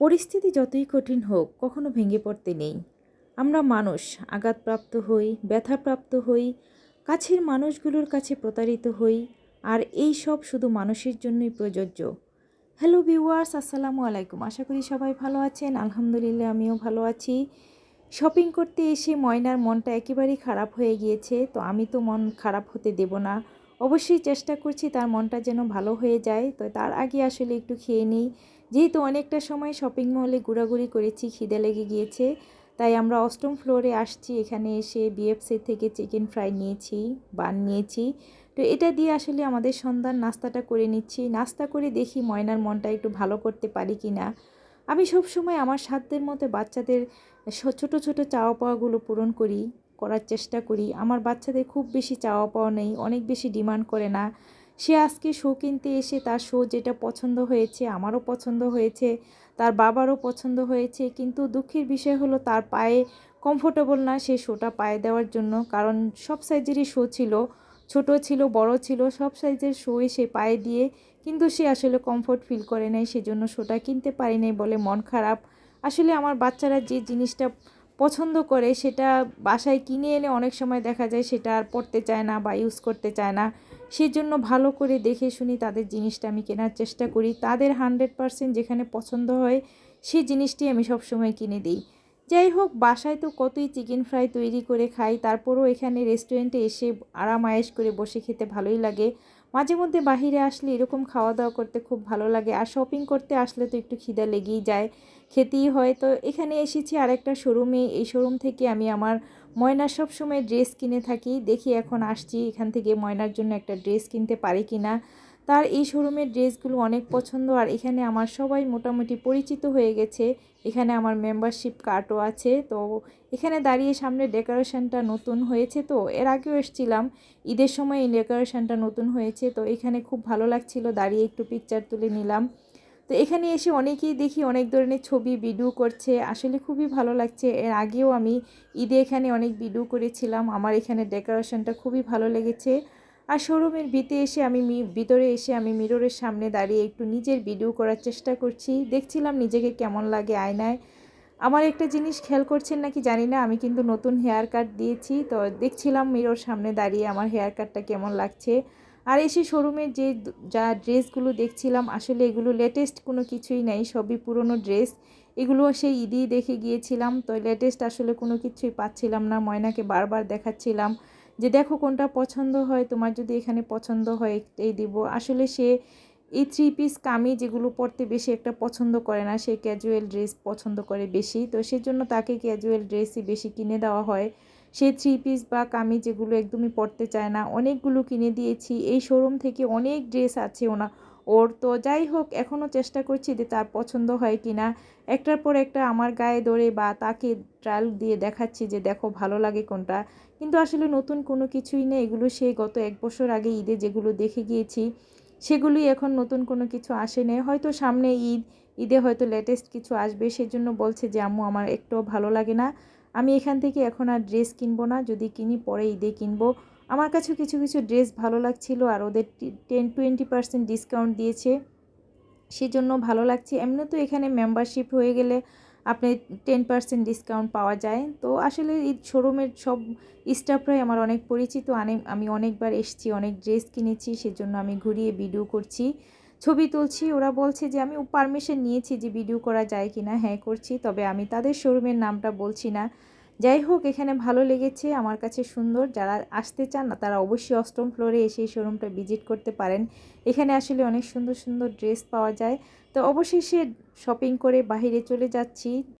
পরিস্থিতি যতই কঠিন হোক, কখনো ভেঙে পড়তে নেই। আমরা মানুষ, আঘাতপ্রাপ্ত হই, ব্যথাপ্রাপ্ত হই, কাছের মানুষগুলোর কাছে প্রতারিত হই, আর এই সব শুধু মানুষের জন্যই প্রযোজ্য। হ্যালো ভিউয়ার্স, আসসালামু আলাইকুম। আশা করি সবাই ভালো আছেন। আলহামদুলিল্লাহ, আমিও ভালো আছি। শপিং করতে এসে ময়নার মনটা একেবারেই খারাপ হয়ে গিয়েছে, তো আমি তো মন খারাপ হতে দেব না। অবশ্যই চেষ্টা করছি তার মনটা যেন ভালো হয়ে যায়, তো তার আগে আসলে একটু খেয়ে নিই। যেহেতু অনেকটা সময় শপিং মলে ঘোরাঘুরি করেছি, খিদে লেগে গিয়েছে, তাই আমরা অষ্টম ফ্লোরে আসছি। এখানে এসে বিএফসি থেকে চিকেন ফ্রাই নিয়েছি বান নিয়েছি। তো এটা দিয়ে আসলে আমাদের সন্ধ্যার নাস্তাটা করে নিচ্ছি। নাস্তা করে দেখি ময়নার মনটা একটু ভালো করতে পারি কি না আমি সবসময় আমার সাধ্যের মতো বাচ্চাদের ছোট ছোট চাওয়া পাওয়াগুলো পূরণ করি, করার চেষ্টা করি। আমার বাচ্চাদের খুব বেশি চাওয়া পাওয়া নেই, অনেক বেশি ডিমান্ড করে না। সে আজকে শো কিনতে এসে তার শো যেটা পছন্দ হয়েছে, আমারও পছন্দ হয়েছে, তার বাবারও পছন্দ হয়েছে, কিন্তু দুঃখের বিষয় হলো তার পায়ে কমফোর্টেবল না সে শোটা পায়ে দেওয়ার জন্য, কারণ সব সাইজেরই শো ছিল, ছোট ছিল, বড় ছিল, সব সাইজের শোয়ে সে পায়ে দিয়ে, কিন্তু সে আসলে কমফোর্ট ফিল করে নাই, সেজন্য শোটা কিনতে পারি নাই বলে মন খারাপ। আসলে আমার বাচ্চারা যে জিনিসটা পছন্দ করে সেটা বাসায় কিনে এনে অনেক সময় দেখা যায় সেটা আর পড়তে চায় না বা ইউজ করতে চায় না। সেজন্য ভালো করে দেখে শুনি তাদের জিনিসটা আমি কেনার চেষ্টা করি। তাদের হান্ড্রেড পারসেন্ট যেখানে পছন্দ হয় সেই জিনিসটি আমি সবসময় কিনে দিই। যাই হোক, বাসায় তো কতই চিকেন ফ্রাই তৈরি করে খাই, তারপরও এখানে রেস্টুরেন্টে এসে আরাম আয়েস করে বসে খেতে ভালোই লাগে। মাঝে মধ্যে বাহিরে আসলে এরকম খাওয়া দাওয়া করতে খুব ভালো লাগে। আর শপিং করতে আসলে তো একটু খিদা লেগেই যায়, খেতেই হয়। তো এখানে এসেছি আরেকটা শোরুমে এই শোরুম থেকে আমি আমার ময়না সব সময় ড্রেস কিনে থাকি। দেখি এখন আসছি এখান থেকে ময়নার জন্য একটা ড্রেস কিনতে পারি কি না তার এই শোরুমের ড্রেসগুলো অনেক পছন্দ, আর এখানে আমার সবাই মোটামুটি পরিচিত হয়ে গেছে। এখানে আমার মেম্বারশিপ কার্ডও আছে। তো এখানে দাঁড়িয়ে সামনে ডেকোরেশনটা নতুন হয়েছে তো, এর আগেও এসেছিলাম। ঈদের সময় এই ডেকোরেশনটা নতুন হয়েছে, তো এখানে খুব ভালো লাগছিল। দাঁড়িয়ে একটু পিকচার তুলে নিলাম। তো এখানে এসে অনেকেই দেখি অনেক ধরনের ছবি ভিডিও করছে। আসলে খুবই ভালো লাগছে। এর আগেও আমি ঈদে এখানে অনেক ভিডিও করেছিলাম। আমার এখানে ডেকোরেশনটা খুবই ভালো লেগেছে। আর শোরুমের ভিতে এসে আমি ভিতরে এসে আমি মিররের সামনে দাঁড়িয়ে একটু নিজের ভিডিও করার চেষ্টা করছি। দেখছিলাম নিজেকে কেমন লাগে আয়নায়। আমার একটা জিনিস খেয়াল করছেন নাকি জানি না, আমি কিন্তু নতুন হেয়ার কাট দিয়েছি। তো দেখছিলাম মিরর সামনে দাঁড়িয়ে আমার হেয়ার কাটটা কেমন লাগছে। আর এসে শোরুমের যে যা ড্রেসগুলো দেখছিলাম, আসলে এগুলো লেটেস্ট কোনো কিছুই নেই, সবই পুরনো ড্রেস এগুলো সেই ঈদেই দেখে গিয়েছিলাম। তো লেটেস্ট আসলে কোনো কিছুই পাচ্ছিলাম না, ময়নাকে বারবার দেখাচ্ছিলাম। যে দেখো কোনটা পছন্দ হয়, তোমার যদি এখানে পছন্দ হয় এই দিব। আসলে সে এই থ্রি পিস কামি যেগুলো পরতে বেশি একটা পছন্দ করে না। সে ক্যাজুয়াল ড্রেস পছন্দ করে বেশি। তো সেজন্য তাকে ক্যাজুয়াল ড্রেসই বেশি কিনে দেওয়া হয়। সে থ্রি পিস বা কামি যেগুলো একদমই পরতে চায় না। অনেকগুলো কিনে দিয়েছি। এই শোরুম থেকে অনেক ড্রেস আছে ওনা ওর তো যাই হোক এখনও চেষ্টা করছি যে তার পছন্দ হয় কি না। একটার পর একটা আমার গায়ে ধরে বা তাকে ট্রায়াল দিয়ে দেখাচ্ছি যে দেখো ভালো লাগে কোনটা। কিন্তু আসলে নতুন কোনো কিছুই নেই, এগুলো সে গত এক বছর আগে ঈদে যেগুলো দেখে গিয়েছি, সেগুলোই এখন নতুন কোনো কিছু আসে নেই হয়তো সামনে ঈদ, ঈদে হয়তো লেটেস্ট কিছু আসবে, সেজন্য বলছে যে, আম্মু, আমার একটুও ভালো লাগে না। আমি এখান থেকে এখন আর ড্রেস কিনবো না, যদি কিনি পরে ঈদে কিনবো। আমার কাছেও কিছু কিছু ড্রেস ভালো লাগছিল আর ওদের টেন টোয়েন্টি পার্সেন্ট ডিসকাউন্ট দিয়েছে। সেজন্য ভালো লাগছে। এমনি তো এখানে মেম্বারশিপ হয়ে গেলে আপনি টেন পার্সেন্ট ডিসকাউন্ট পাওয়া যায়। তো আসলে এই শোরুমের সব স্টাফরাই আমার অনেক পরিচিত। আমি অনেকবার এসছি, অনেক ড্রেস কিনেছি, সেজন্য আমি ঘুরিয়ে ভিডিও করছি। ছবি তুলছি, ওরা বলছে যে, আমি পারমিশন নিয়েছি যে ভিডিও করা যায় কি না হ্যাঁ করছি। তবে আমি তাদের শোরুমের নামটা বলছি না। যাই হোক, এখানে ভালো লেগেছে, আমার কাছে সুন্দর। যারা আসতে চান না, তারা অবশ্যই অষ্টম ফ্লোরে এসে এই শোরুমটা ভিজিট করতে পারেন। এখানে আসলে অনেক সুন্দর সুন্দর ড্রেস পাওয়া যায়। তো অবশেষে শপিং করে বাহিরে চলে যাচ্ছি।